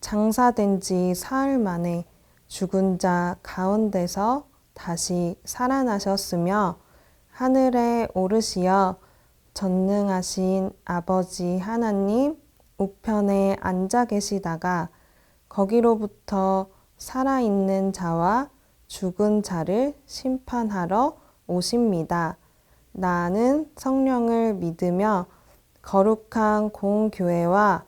장사된 지 사흘 만에 죽은 자 가운데서 다시 살아나셨으며 하늘에 오르시어 전능하신 아버지 하나님 우편에 앉아 계시다가 거기로부터 살아있는 자와 죽은 자를 심판하러 오십니다. 나는 성령을 믿으며 거룩한 공교회와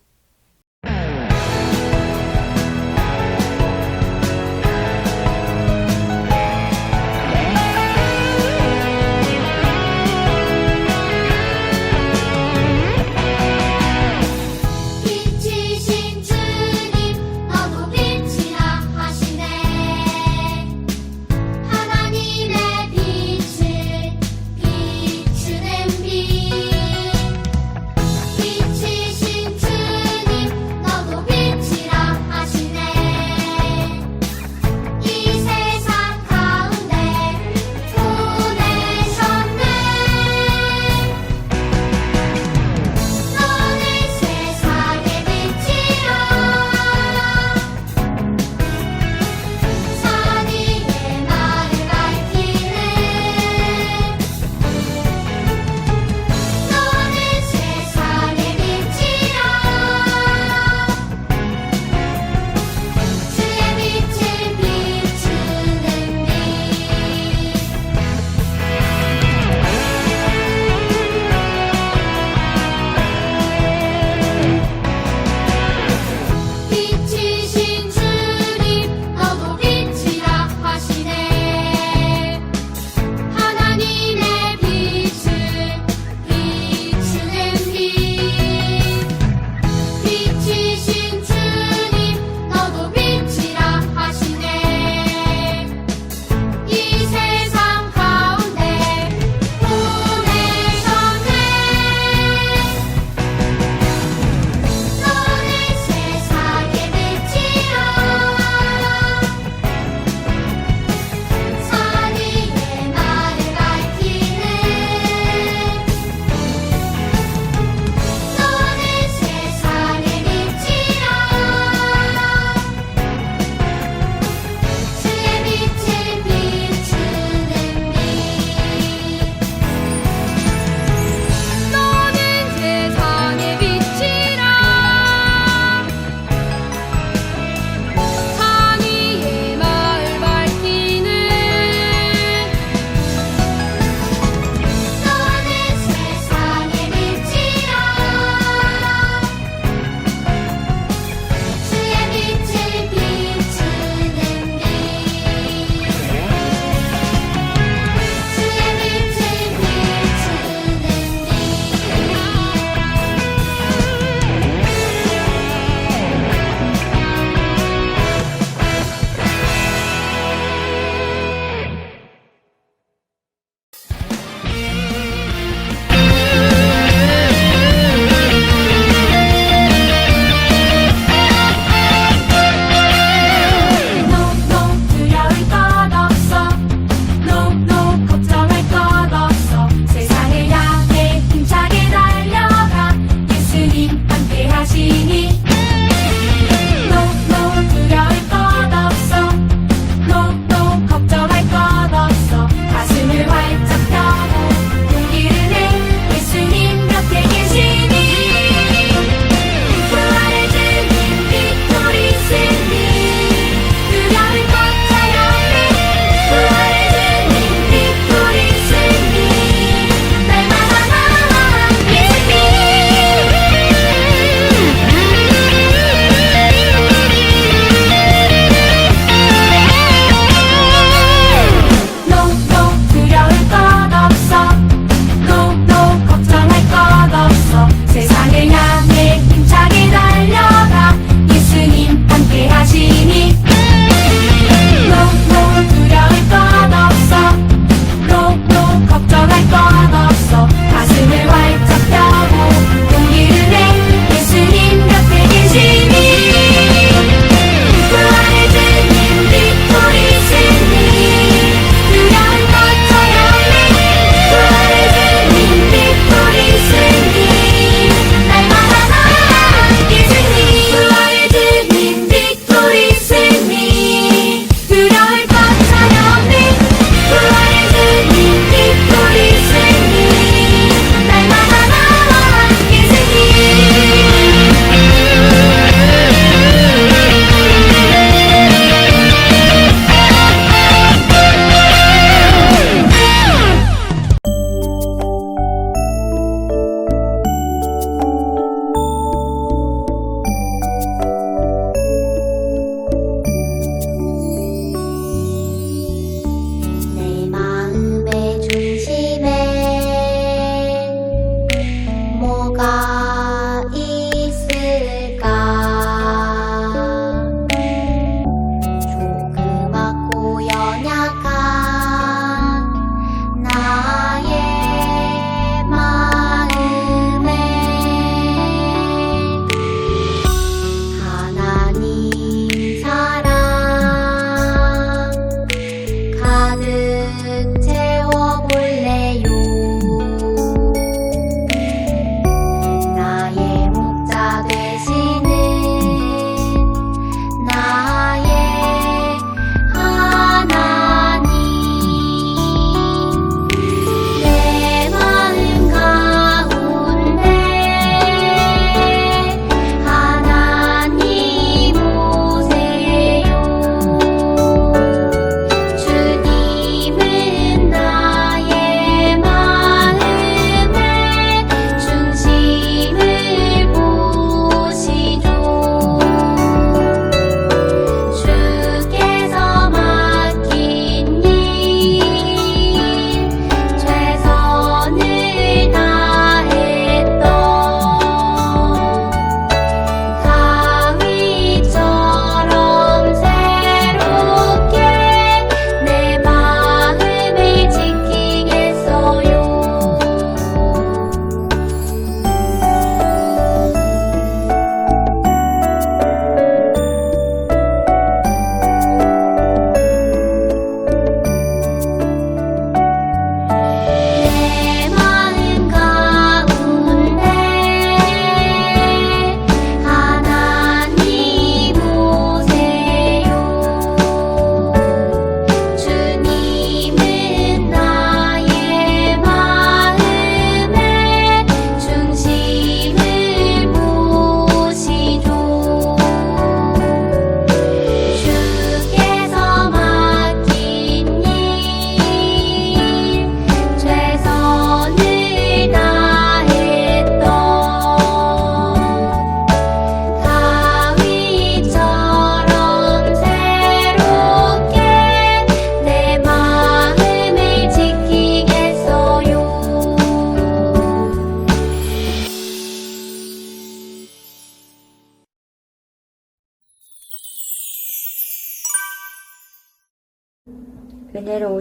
Crazy.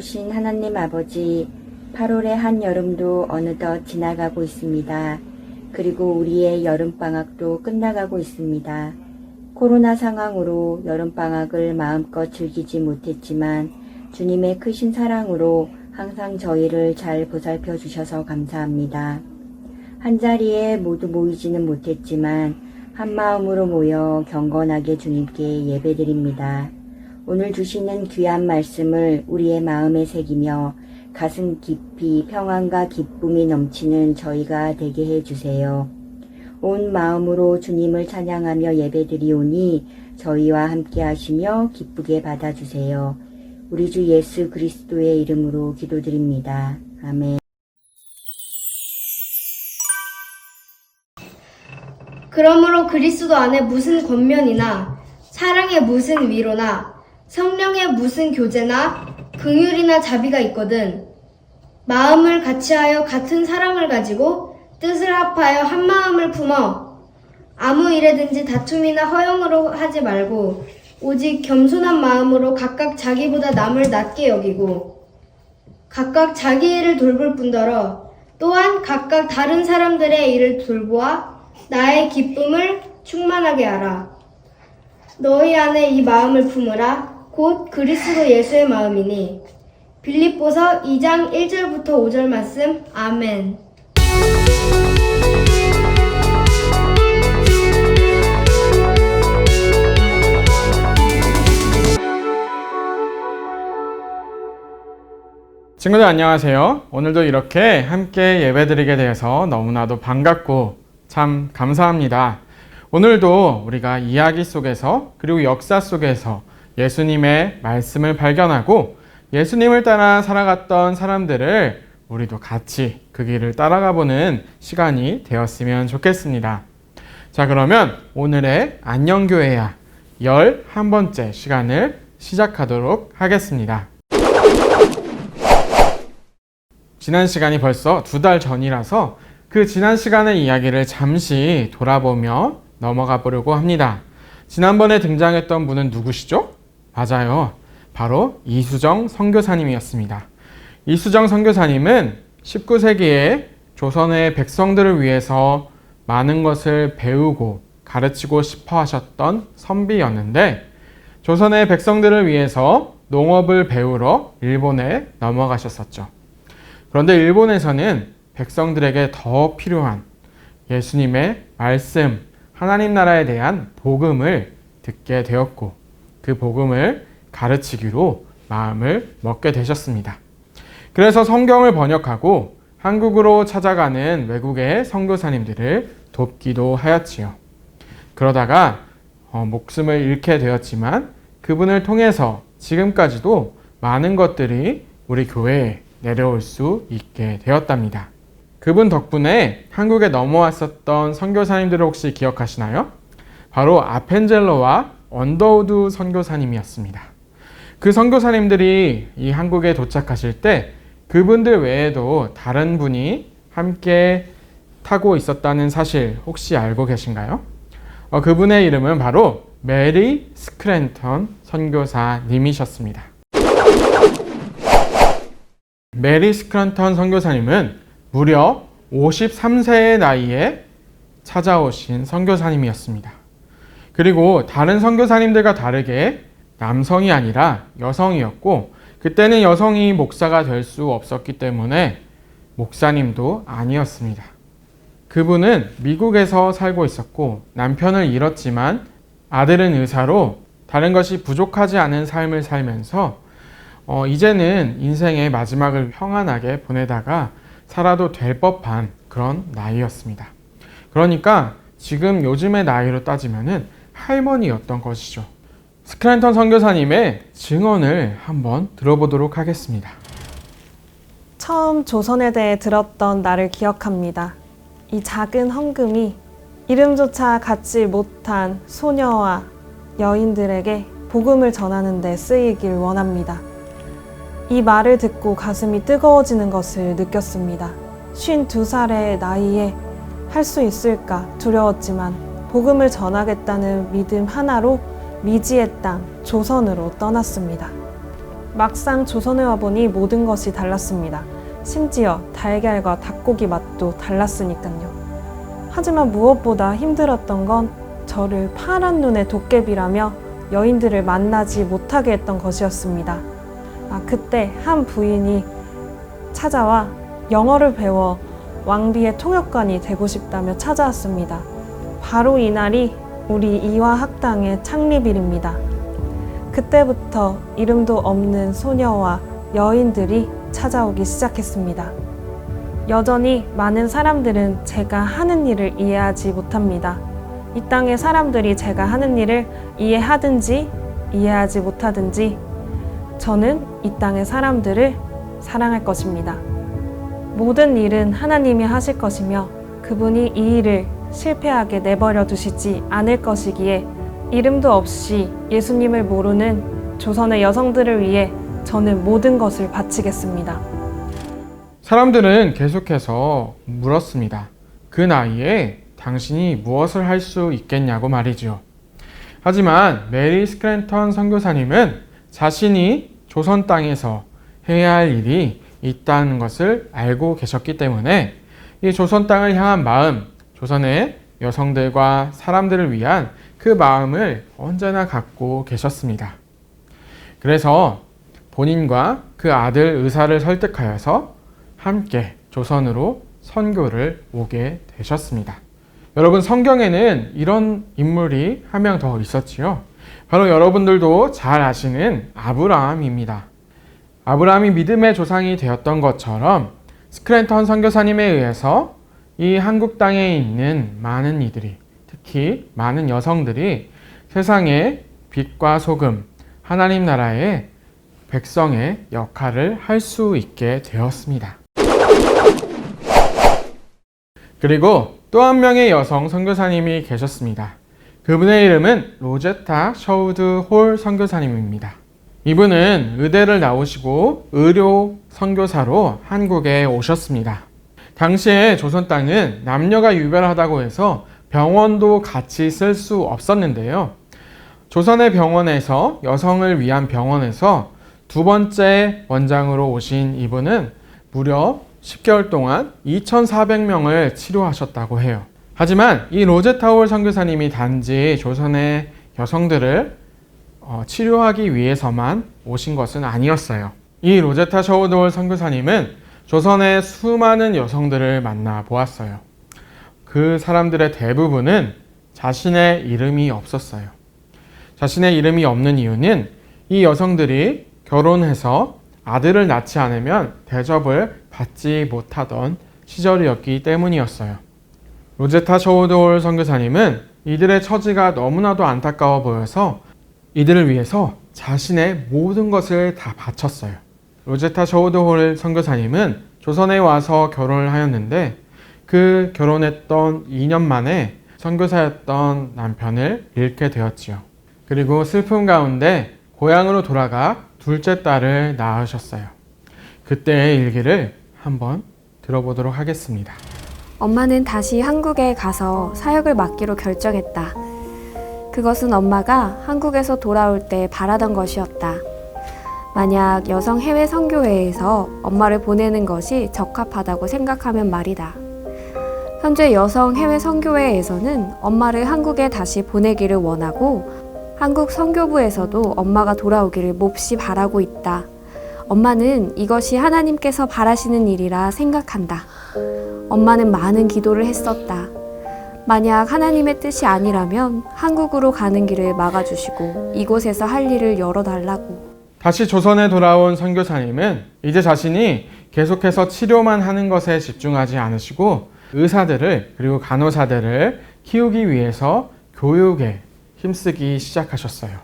은혜로우신 하나님 아버지, 8월의 한 여름도 어느덧 지나가고 있습니다. 그리고 우리의 여름방학도 끝나가고 있습니다. 코로나 상황으로 여름방학을 마음껏 즐기지 못했지만 주님의 크신 사랑으로 항상 저희를 잘 보살펴 주셔서 감사합니다. 한 자리에 모두 모이지는 못했지만 한 마음으로 모여 경건하게 주님께 예배드립니다. 오늘 주시는 귀한 말씀을 우리의 마음에 새기며 가슴 깊이 평안과 기쁨이 넘치는 저희가 되게 해 주세요. 온 마음으로 주님을 찬양하며 예배드리오니 저희와 함께 하시며 기쁘게 받아주세요. 우리 주 예수 그리스도의 이름으로 기도드립니다. 아멘. 그러므로 그리스도 안에 무슨 권면이나 사랑의 무슨 위로나 성령의 무슨 교제나 긍휼이나 자비가 있거든 마음을 같이하여 같은 사랑을 가지고 뜻을 합하여 한 마음을 품어 아무 일에든지 다툼이나 허용으로 하지 말고 오직 겸손한 마음으로 각각 자기보다 남을 낮게 여기고 각각 자기 일을 돌볼 뿐더러 또한 각각 다른 사람들의 일을 돌보아 나의 기쁨을 충만하게 하라. 너희 안에 이 마음을 품으라. 곧 그리스도 예수의 마음이니. 빌립보서 2장 1절부터 5절 말씀. 아멘. 친구들 안녕하세요. 오늘도 이렇게 함께 예배드리게 되어서 너무나도 반갑고 참 감사합니다. 오늘도 우리가 이야기 속에서 그리고 역사 속에서 예수님의 말씀을 발견하고 예수님을 따라 살아갔던 사람들을 우리도 같이 그 길을 따라가 보는 시간이 되었으면 좋겠습니다. 자, 그러면 오늘의 안녕교회야 11번째 시간을 시작하도록 하겠습니다. 지난 시간이 벌써 두 달 전이라서 그 지난 시간의 이야기를 잠시 돌아보며 넘어가 보려고 합니다. 지난번에 등장했던 분은 누구시죠? 맞아요. 바로 이수정 선교사님이었습니다. 이수정 선교사님은 19세기에 조선의 백성들을 위해서 많은 것을 배우고 가르치고 싶어 하셨던 선비였는데 조선의 백성들을 위해서 농업을 배우러 일본에 넘어가셨었죠. 그런데 일본에서는 백성들에게 더 필요한 예수님의 말씀, 하나님 나라에 대한 복음을 듣게 되었고 그 복음을 가르치기로 마음을 먹게 되셨습니다. 그래서 성경을 번역하고 한국으로 찾아가는 외국의 선교사님들을 돕기도 하였지요. 그러다가 어, 목숨을 잃게 되었지만 그분을 통해서 지금까지도 많은 것들이 우리 교회에 내려올 수 있게 되었답니다. 그분 덕분에 한국에 넘어왔었던 선교사님들을 혹시 기억하시나요? 바로 아펜젤러와 언더우드 선교사님이었습니다. 그 선교사님들이 이 한국에 도착하실 때 그분들 외에도 다른 분이 함께 타고 있었다는 사실 혹시 알고 계신가요? 어, 그분의 이름은 바로 메리 스크랜턴 선교사님이셨습니다. 메리 스크란턴 선교사님은 무려 53세의 나이에 찾아오신 선교사님이었습니다. 그리고 다른 선교사님들과 다르게 남성이 아니라 여성이었고 그때는 여성이 목사가 될 수 없었기 때문에 목사님도 아니었습니다. 그분은 미국에서 살고 있었고 남편을 잃었지만 아들은 의사로 다른 것이 부족하지 않은 삶을 살면서 어, 이제는 인생의 마지막을 평안하게 보내다가 살아도 될 법한 그런 나이였습니다. 그러니까 지금 요즘의 나이로 따지면은 할머니였던 것이죠. 스크랜턴 선교사님의 증언을 한번 들어보도록 하겠습니다. 처음 조선에 대해 들었던 나를 기억합니다. 이 작은 헌금이 이름조차 갖지 못한 소녀와 여인들에게 복음을 전하는 데 쓰이길 원합니다. 이 말을 듣고 가슴이 뜨거워지는 것을 느꼈습니다. 52살의 나이에 할 수 있을까 두려웠지만 복음을 전하겠다는 믿음 하나로 미지의 땅 조선으로 떠났습니다. 막상 조선에 와보니 모든 것이 달랐습니다. 심지어 달걀과 닭고기 맛도 달랐으니까요. 하지만 무엇보다 힘들었던 건 저를 파란 눈의 도깨비라며 여인들을 만나지 못하게 했던 것이었습니다. 아, 그때 한 부인이 찾아와 영어를 배워 왕비의 통역관이 되고 싶다며 찾아왔습니다. 바로 이날이 우리 이화학당의 창립일입니다. 그때부터 이름도 없는 소녀와 여인들이 찾아오기 시작했습니다. 여전히 많은 사람들은 제가 하는 일을 이해하지 못합니다. 이 땅의 사람들이 제가 하는 일을 이해하든지 이해하지 못하든지 저는 이 땅의 사람들을 사랑할 것입니다. 모든 일은 하나님이 하실 것이며 그분이 이 일을 실패하게 내버려 두시지 않을 것이기에 이름도 없이 예수님을 모르는 조선의 여성들을 위해 저는 모든 것을 바치겠습니다. 사람들은 계속해서 물었습니다. 그 나이에 당신이 무엇을 할 수 있겠냐고 말이죠. 하지만 메리 스크랜턴 선교사님은 자신이 조선 땅에서 해야 할 일이 있다는 것을 알고 계셨기 때문에 이 조선 땅을 향한 마음, 조선의 여성들과 사람들을 위한 그 마음을 언제나 갖고 계셨습니다. 그래서 본인과 그 아들 의사를 설득하여서 함께 조선으로 선교를 오게 되셨습니다. 여러분 성경에는 이런 인물이 한 명 더 있었지요. 바로 여러분들도 잘 아시는 아브라함입니다. 아브라함이 믿음의 조상이 되었던 것처럼 스크랜턴 선교사님에 의해서 이 한국 땅에 있는 많은 이들이 특히 많은 여성들이 세상의 빛과 소금 하나님 나라의 백성의 역할을 할 수 있게 되었습니다. 그리고 또 한 명의 여성 선교사님이 계셨습니다. 그분의 이름은 로제타 셔우드 홀 선교사님입니다. 이분은 의대를 나오시고 의료 선교사로 한국에 오셨습니다. 당시에 조선 땅은 남녀가 유별하다고 해서 병원도 같이 쓸 수 없었는데요. 조선의 병원에서 여성을 위한 병원에서 두 번째 원장으로 오신 이분은 무려 10개월 동안 2,400명을 치료하셨다고 해요. 하지만 이 로제타올 선교사님이 단지 조선의 여성들을 어, 치료하기 위해서만 오신 것은 아니었어요. 이 로제타 셔우드월 선교사님은 조선의 수많은 여성들을 만나 보았어요. 그 사람들의 대부분은 자신의 이름이 없었어요. 자신의 이름이 없는 이유는 이 여성들이 결혼해서 아들을 낳지 않으면 대접을 받지 못하던 시절이었기 때문이었어요. 로제타 셔우드홀 선교사님은 이들의 처지가 너무나도 안타까워 보여서 이들을 위해서 자신의 모든 것을 다 바쳤어요. 로제타 셔우드홀 선교사님은 조선에 와서 결혼을 하였는데 그 결혼했던 2년 만에 선교사였던 남편을 잃게 되었지요. 그리고 슬픔 가운데 고향으로 돌아가 둘째 딸을 낳으셨어요. 그때의 일기를 한번 들어보도록 하겠습니다. 엄마는 다시 한국에 가서 사역을 맡기로 결정했다. 그것은 엄마가 한국에서 돌아올 때 바라던 것이었다. 만약 여성 해외 선교회에서 엄마를 보내는 것이 적합하다고 생각하면 말이다. 현재 여성 해외 선교회에서는 엄마를 한국에 다시 보내기를 원하고 한국 선교부에서도 엄마가 돌아오기를 몹시 바라고 있다. 엄마는 이것이 하나님께서 바라시는 일이라 생각한다. 엄마는 많은 기도를 했었다. 만약 하나님의 뜻이 아니라면 한국으로 가는 길을 막아주시고 이곳에서 할 일을 열어달라고. 다시 조선에 돌아온 선교사님은 이제 자신이 계속해서 치료만 하는 것에 집중하지 않으시고 의사들을 그리고 간호사들을 키우기 위해서 교육에 힘쓰기 시작하셨어요.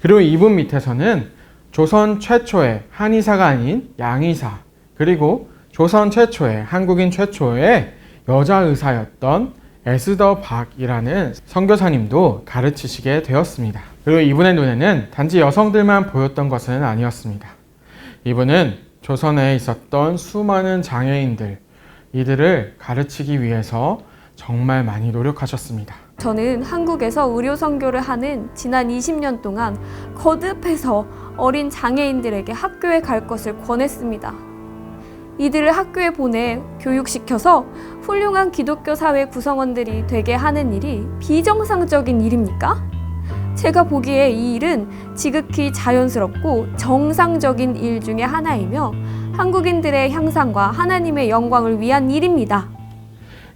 그리고 이분 밑에서는 조선 최초의 한의사가 아닌 양의사 그리고 조선 최초의 한국인 최초의 여자 의사였던 에스더 박이라는 선교사님도 가르치시게 되었습니다. 그리고 이분의 눈에는 단지 여성들만 보였던 것은 아니었습니다. 이분은 조선에 있었던 수많은 장애인들, 이들을 가르치기 위해서 정말 많이 노력하셨습니다. 저는 한국에서 의료 선교를 하는 지난 20년 동안 거듭해서 어린 장애인들에게 학교에 갈 것을 권했습니다. 이들을 학교에 보내 교육시켜서 훌륭한 기독교 사회 구성원들이 되게 하는 일이 비정상적인 일입니까? 제가 보기에 이 일은 지극히 자연스럽고 정상적인 일 중에 하나이며 한국인들의 향상과 하나님의 영광을 위한 일입니다.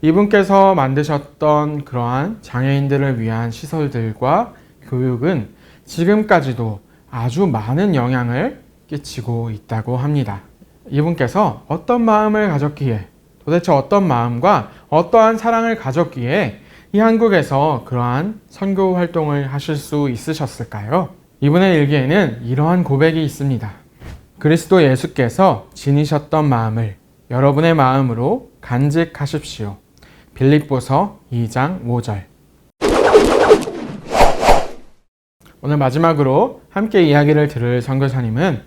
이분께서 만드셨던 그러한 장애인들을 위한 시설들과 교육은 지금까지도 아주 많은 영향을 끼치고 있다고 합니다. 이분께서 어떤 마음을 가졌기에 도대체 어떤 마음과 어떠한 사랑을 가졌기에 이 한국에서 그러한 선교 활동을 하실 수 있으셨을까요? 이분의 일기에는 이러한 고백이 있습니다. 그리스도 예수께서 지니셨던 마음을 여러분의 마음으로 간직하십시오. 빌립보서 2장 5절. 오늘 마지막으로 함께 이야기를 들을 선교사님은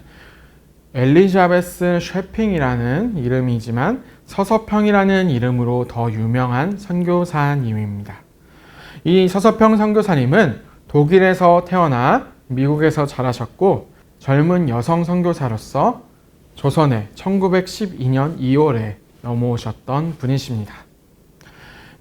엘리자베스 쉐핑이라는 이름이지만 서서평이라는 이름으로 더 유명한 선교사님입니다. 이 서서평 선교사님은 독일에서 태어나 미국에서 자라셨고 젊은 여성 선교사로서 조선에 1912년 2월에 넘어오셨던 분이십니다.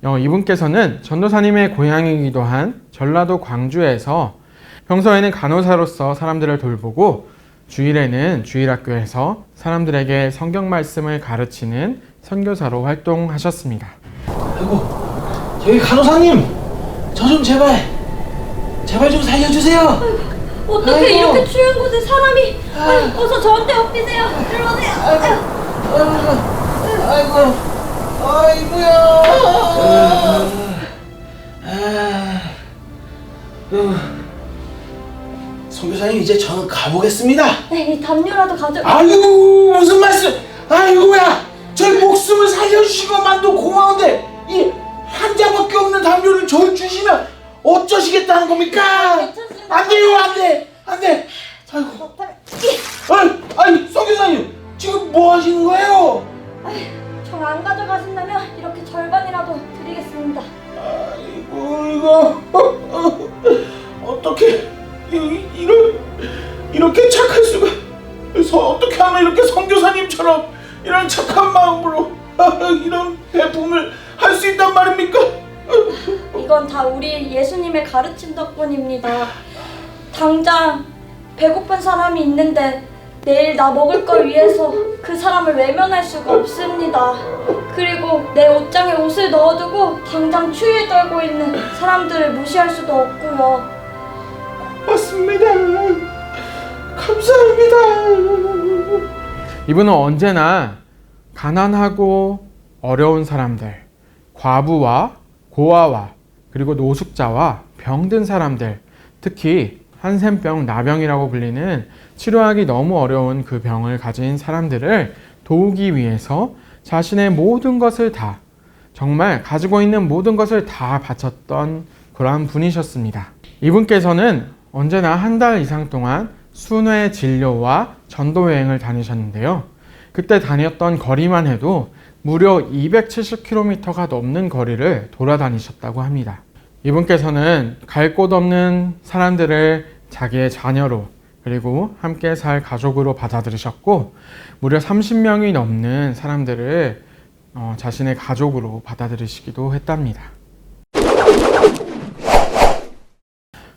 어, 이분께서는 전도사님의 고향이기도 한 전라도 광주에서 평소에는 간호사로서 사람들을 돌보고 주일에는 주일학교에서 사람들에게 성경 말씀을 가르치는 선교사로 활동하셨습니다. 아이고 저기 간호사님 저 좀 제발 제발 좀 살려주세요. 어떻게 아이고. 이렇게 추운 곳에 사람이 아유, 어서 저한테 엎드세요. 들어오세요. 아이고 아이고 아이고야. 아, 어. 선교사님 이제 저는 가보겠습니다. 네, 이 담요라도 가져 아유 무슨 말씀 아이고야 10원만도 고마운데 이 한 잔밖에 없는 담요를 저 주시면 어쩌시겠다는 겁니까? 안 돼요 안 돼! 안 돼! 아이고 아니, 아니 송 교사님 지금 뭐 하시는 거예요? 정안 가져가신다면 이렇게 절반이라도 드리겠습니다. 아이고 이거 어떻게 이- 이런 이렇게 착할 수가 어떻게 하면 이렇게 선교사님처럼 이런 착한 마음으로 이런 배품을 할 수 있단 말입니까? 이건 다 우리 예수님의 가르침 덕분입니다 당장 배고픈 사람이 있는데 내일 나 먹을 걸 위해서 그 사람을 외면할 수가 없습니다. 그리고 내 옷장에 옷을 넣어두고 당장 추위에 떨고 있는 사람들을 무시할 수도 없고요. 맞습니다. 감사합니다. 이분은 언제나 가난하고 어려운 사람들, 과부와 고아와 그리고 노숙자와 병든 사람들, 특히 한센병, 나병이라고 불리는 치료하기 너무 어려운 그 병을 가진 사람들을 도우기 위해서 자신의 모든 것을 다, 정말 가지고 있는 모든 것을 다 바쳤던 그러한 분이셨습니다. 이분께서는 언제나 한 달 이상 동안 순회 진료와 전도 여행을 다니셨는데요. 그때 다녔던 거리만 해도 무려 270km가 넘는 거리를 돌아다니셨다고 합니다. 이분께서는 갈 곳 없는 사람들을 자기의 자녀로 그리고 함께 살 가족으로 받아들이셨고 무려 30명이 넘는 사람들을 어, 자신의 가족으로 받아들이시기도 했답니다.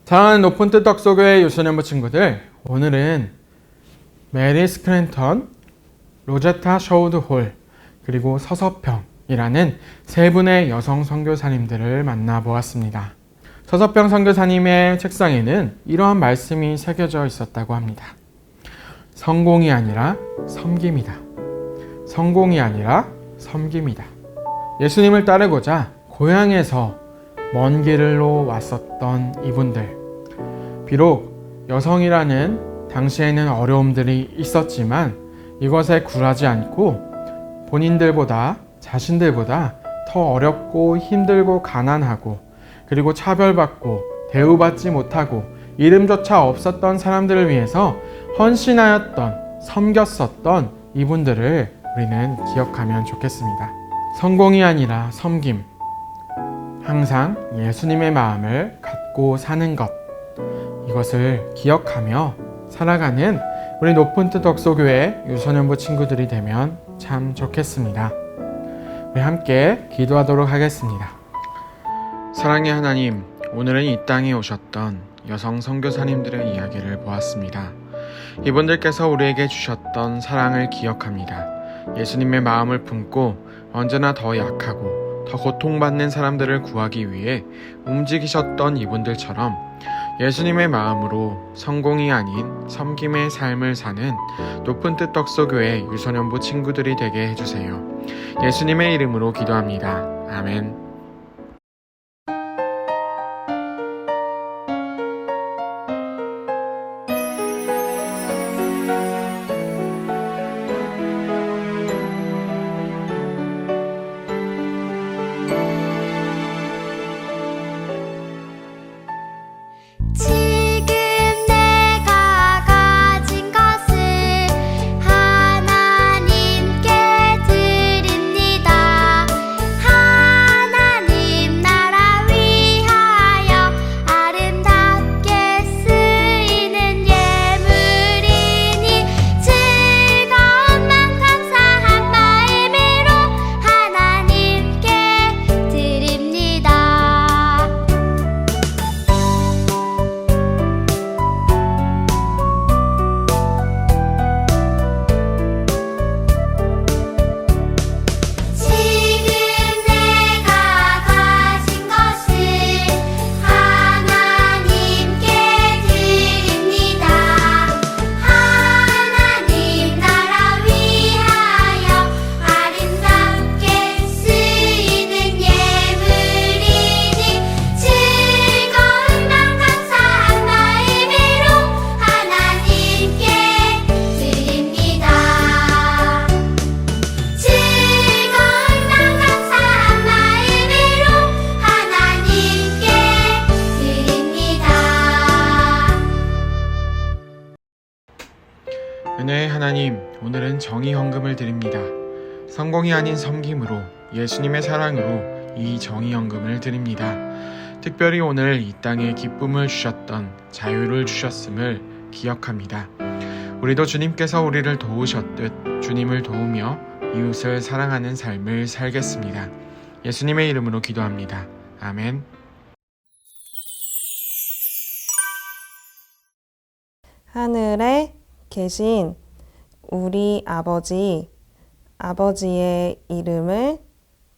사랑하는 높은 뜻 덕소교의 유소년부 친구들 오늘은 메리 스크랜턴, 로제타 셔우드 홀 그리고 서서평이라는 세 분의 여성 선교사님들을 만나보았습니다. 서서평 선교사님의 책상에는 이러한 말씀이 새겨져 있었다고 합니다. 성공이 아니라 섬김이다. 성공이 아니라 섬김이다. 예수님을 따르고자 고향에서 먼 길로 왔었던 이분들. 비록 여성이라는 당시에는 어려움들이 있었지만 이것에 굴하지 않고 본인들보다 자신들보다 더 어렵고 힘들고 가난하고 그리고 차별받고 대우받지 못하고 이름조차 없었던 사람들을 위해서 헌신하였던 섬겼었던 이분들을 우리는 기억하면 좋겠습니다. 성공이 아니라 섬김. 항상 예수님의 마음을 갖고 사는 것. 이것을 기억하며 살아가는 우리 높은 뜻 덕소교회 유소년부 친구들이 되면 참 좋겠습니다. 우리 함께 기도하도록 하겠습니다. 사랑의 하나님, 오늘은 이 땅에 오셨던 여성 선교사님들의 이야기를 보았습니다. 이분들께서 우리에게 주셨던 사랑을 기억합니다. 예수님의 마음을 품고 언제나 더 약하고 더 고통받는 사람들을 구하기 위해 움직이셨던 이분들처럼 예수님의 마음으로 성공이 아닌 섬김의 삶을 사는 높은 뜻 덕소교회 유소년부 친구들이 되게 해주세요. 예수님의 이름으로 기도합니다. 아멘. 예수님의 사랑으로 이 정의 헌금을 드립니다. 특별히 오늘 이 땅에 기쁨을 주셨던 자유를 주셨음을 기억합니다. 우리도 주님께서 우리를 도우셨듯 주님을 도우며 이웃을 사랑하는 삶을 살겠습니다. 예수님의 이름으로 기도합니다. 아멘. 하늘에 계신 우리 아버지, 아버지의 이름을